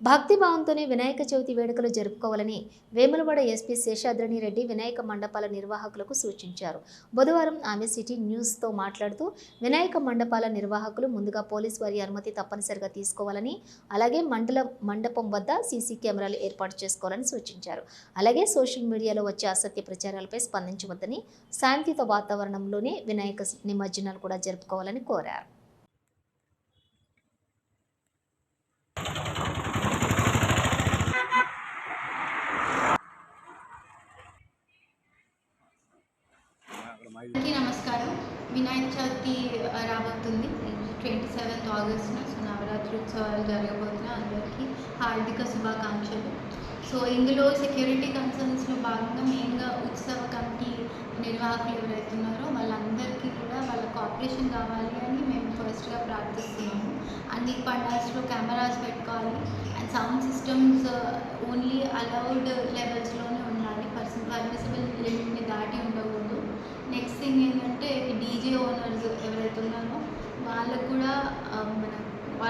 భక్తి భావంతోనే వినాయక చవితి వేడుకలు జరుపుకోవాలని వేములవాడ ఎస్పీ శేషాద్రిని రెడ్డి వినాయక మండపాల నిర్వాహకులకు సూచించారు. బుధవారం ఆమె సిటీ న్యూస్తో మాట్లాడుతూ వినాయక మండపాల నిర్వాహకులు ముందుగా పోలీస్ వారి అనుమతి తప్పనిసరిగా తీసుకోవాలని అలాగే మండల మండపం వద్ద సీసీ కెమెరాలు ఏర్పాటు చేసుకోవాలని సూచించారు. అలాగే సోషల్ మీడియాలో వచ్చే అసత్య ప్రచారాలపై స్పందించవద్దని శాంతియుత వాతావరణంలోనే వినాయక నిమజ్జనాలు కూడా జరుపుకోవాలని కోరారు. నమస్కారం. వినాయక చవితి రాబోతుంది. ట్వంటీ సెవెంత్ ఆగస్ట్న సో నవరాత్రి ఉత్సవాలు జరగబోతున్నాయి అందరికీ హార్దిక శుభాకాంక్షలు. సో ఇందులో సెక్యూరిటీ కన్సర్న్స్లో భాగంగా మెయిన్గా ఉత్సవ కమిటీ నిర్వాహకులు ఎవరైతే ఉన్నారో వాళ్ళందరికీ కూడా వాళ్ళ కోఆపరేషన్ కావాలి అని మేము ఫస్ట్గా ప్రార్థిస్తున్నాము. అన్ని పండాల్స్లో కెమెరాస్ పెట్టుకోవాలి. And sound systems only allowed లెవెల్స్లోనే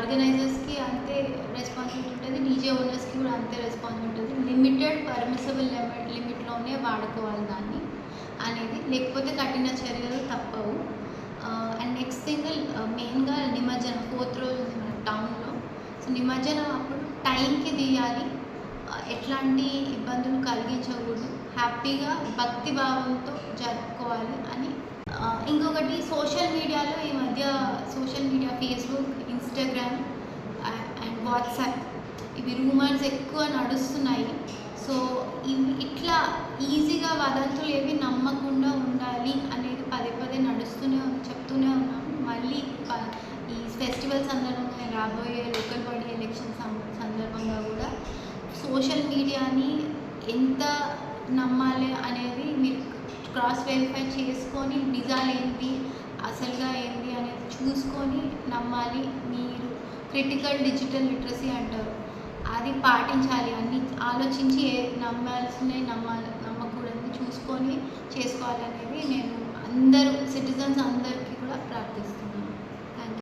ఆర్గనైజర్స్కి అంతే రెస్పాన్సిబిలిటీ ఉంటుంది డీజే ఓనర్స్కి కూడా అంతే రెస్పాన్సిబిలిటీ ఉంటుంది లిమిటెడ్ పర్మిసబుల్ లిమిట్ లిమిట్లోనే వాడుకోవాలి దాన్ని అనేది. లేకపోతే కఠిన చర్యలు తప్పవు. అండ్ నెక్స్ట్ థింగ్ మెయిన్గా నిమజ్జనం ఫోర్త్ రోజు మన టౌన్లో సో నిమజ్జనం అప్పుడు టైంకి తీయాలి. ఎట్లాంటి ఇబ్బందులు కలిగించకూడదు. హ్యాపీగా భక్తి భావంతో జరుపుకోవాలి అని. ఇంకొకటి సోషల్ మీడియాలో ఈ మధ్య social media Facebook Instagram and WhatsApp ఇవి రూమర్స్ ఎక్కువ నడుస్తున్నాయి. సో ఇవి ఇట్లా ఈజీగా వదంతులు ఏవి నమ్మకుండా ఉండాలి అనేది పదే పదే నడుస్తూనే చెప్తూనే ఉన్నాం. మళ్ళీ ఈ ఫెస్టివల్ సందర్భంగా రాబోయే లోకల్ బాడీ ఎలక్షన్ సందర్భంగా కూడా సోషల్ మీడియాని ఎంత నమ్మాలి అనేది మీరు క్రాస్ వెరిఫై చేసుకొని నిజాలు ఏంటి చూసుకొని నమ్మాలి మీరు. క్రిటికల్ డిజిటల్ లిటరసీ అంటారు. అది పాటించాలి. అన్ని ఆలోచించి ఏ నమ్మాల్సినవి నమ్మాలి నమ్మకూడదు చూసుకొని చేసుకోవాలి అనేది నేను అందరూ సిటిజన్స్ అందరికీ కూడా ప్రార్థిస్తున్నాను.